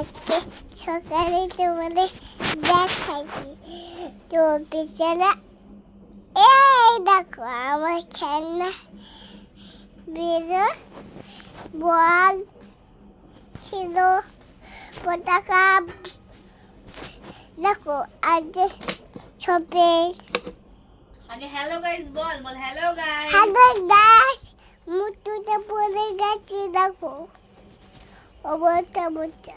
আজকে সকালে তোমাদের দেখাচ্ছি তো পিছনে এই দেখো আমার খেলনা। বেরো। বল ছিল। পতাকা। দেখো আজ সবে। আগে হ্যালো গাইস বল বল হ্যালো গাইস হ্যালো গাছ মুটুতে পড়ে গেছে দেখো। অবস্থা বুঝছে?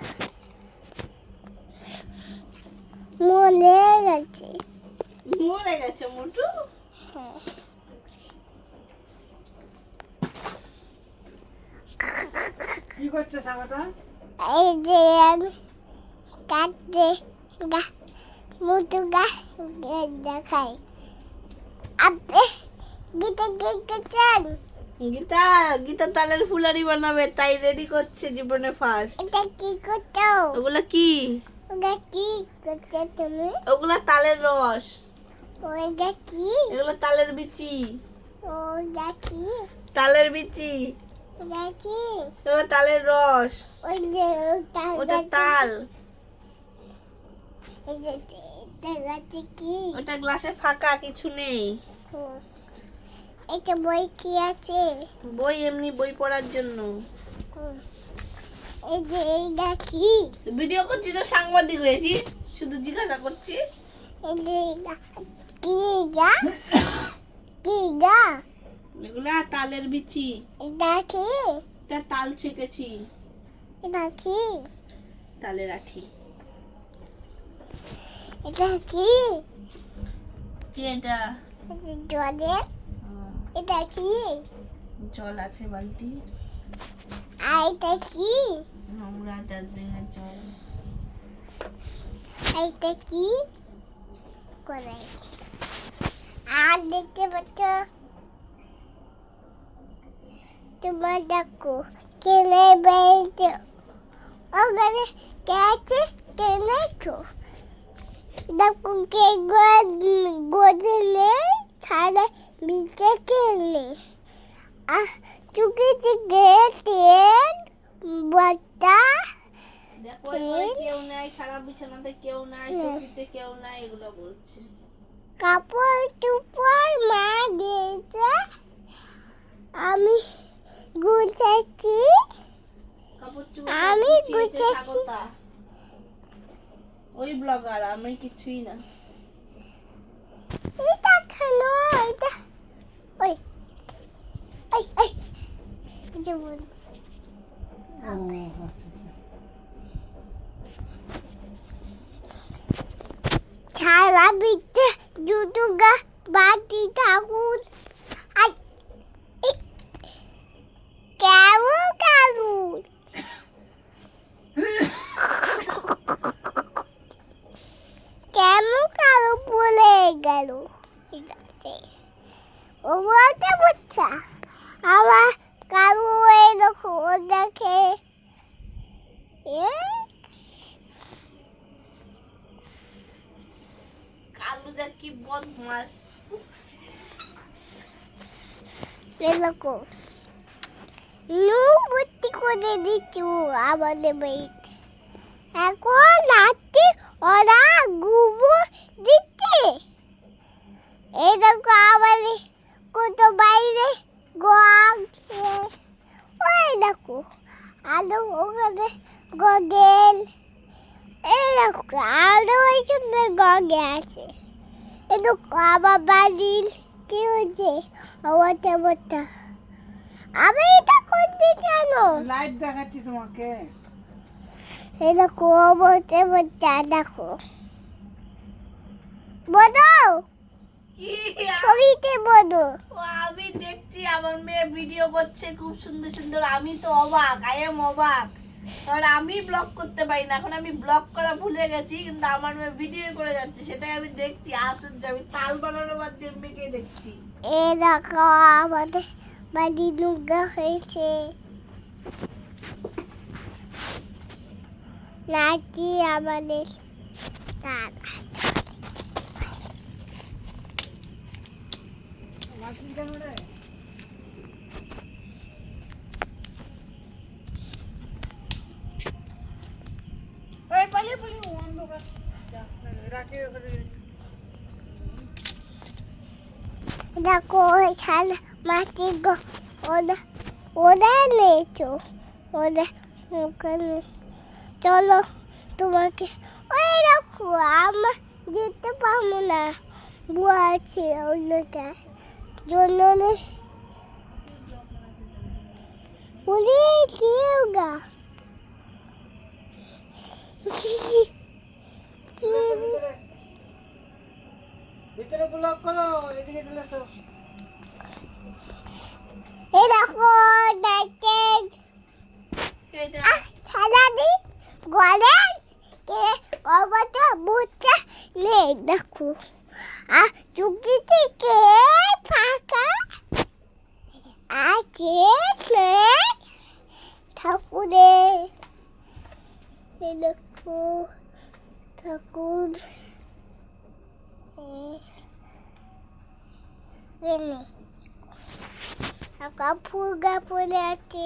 মরে গেছে। মরে গেছে মোটু? কি করছে সাগাটা এই যে আমি কাটতে গা মুটু গা দেখাই। আপনি গীতা গীতা চান? গীতা গীতা তালের ফুলারি বানাবে তাই রেডি করছে জীবনে ফার্স্ট এটা কি করছ? ওগুলা কি? ওটা কি করছ তুমি? ওগুলা তালের রস। ওইটা কি? এগুলো তালের বিচি। ওটা কি? তালের বিচি। ওটা কি? এগুলো তালের রস। ওই যে ওটা তাল। ওটা গ্লাসে ফাঁকা কিছু নেই। এটা বই কি আছে? বই এমনি বই পড়ার জন্য। এই যে এইটা কি? ভিডিও করছিস তো? সাংবাদিক হয়েছিস? শুধু জিজ্ঞাসা করছিস? এই যে এইটা কি গা কি গা এগুলা তালের বিচি। এটা কি? এটা তাল ছেঁকেছি। এটা কি? তালের আঠি। এটা কি? কি এটা? এই যে জলের এটা কি? জল আছে বালতি। আর এটা কি? নোংরা ডাস্টবিনের জল। এটা কি? করে আর দেখতে পাচ্ছ? তোমার দেখো কেনে বেড়েছে ওখানে কে আছে? কেনে তো। দেখো কে গোদলে ছাড়ে বিচে কেনে আর চুকিতে গেটেন বাটা কেউ নাই সারা বিছানাতে কেউ নাই হুম। কেউ নাই এগুলো বলছে। কাপড় চুপড় মা দিয়েছে। আমি গুছাচ্ছি। আমি গুছাচ্ছি। ওই ব্লগার আমি কিছুই না। এটা কেন এটা ওই ছাড়া বিতে দুটো গা বাটি ঠাকুর আর কেমন কারুর কেমন কারও বলে গেল? ও বলতে বুঝছা আমার কারু এই দেখো দেখে কালু যা কি বদমাস। দেখো নু ভর্তি করে দিচ্ছু আমাদের বাড়িতে এখন রাত্রি ওরা গুবো দিচ্ছে এই দেখো আমাদের কত বাইরে গোয়াল ওই দেখো আলো ওখানে গগেল এই দেখো আলো ওইখানে গগে আছে দেখো আমার বাড়ির কি হচ্ছে ওটা ওটা আমি এটা করছি কেন? লাইট দেখাচ্ছি তোমাকে। এই দেখো বলতে বলতে দেখো। বলো। কি ছবিতে বলো। ও আমি দেখছি আমার মেয়ে ভিডিও করছে খুব সুন্দর সুন্দর। আমি তো অবাক আই এম অবাক। কারণ আমি ব্লগ করতে পারি না। এখন আমি ব্লগ করা ভুলে গেছি, কিন্তু আমার মেয়ে ভিডিও করে যাচ্ছে, সেটাই আমি দেখছি, আশ্চর্য, আমি তাল বানানোর মাধ্যমে মেয়েকে দেখছি। এই দেখো, আমাদের বাড়ি নোংরা হয়েছে। নাকি আমাদের দাদা কেন রে রাখি ওখানে দেখো, ওই মাটি ওদের নেছো ওদের ওখানে। চলো, তোমাকে ওই রাখো আমার যেতে পারব না। বুয়া আছে অন্যটা জন্য বলি কেউ গা ভিতরে ভিতরে ব্লক করো এদিকে চলে এসো। এই দেখো দেখেন ছালাদি গলে কবটা বুঝতে নেই দেখো। আর চুকি থেকে ফাঁকা? আর কে ঠাকুরে। এই দেখো ঠাকুর। এনে ফুল গা পড়ে আছে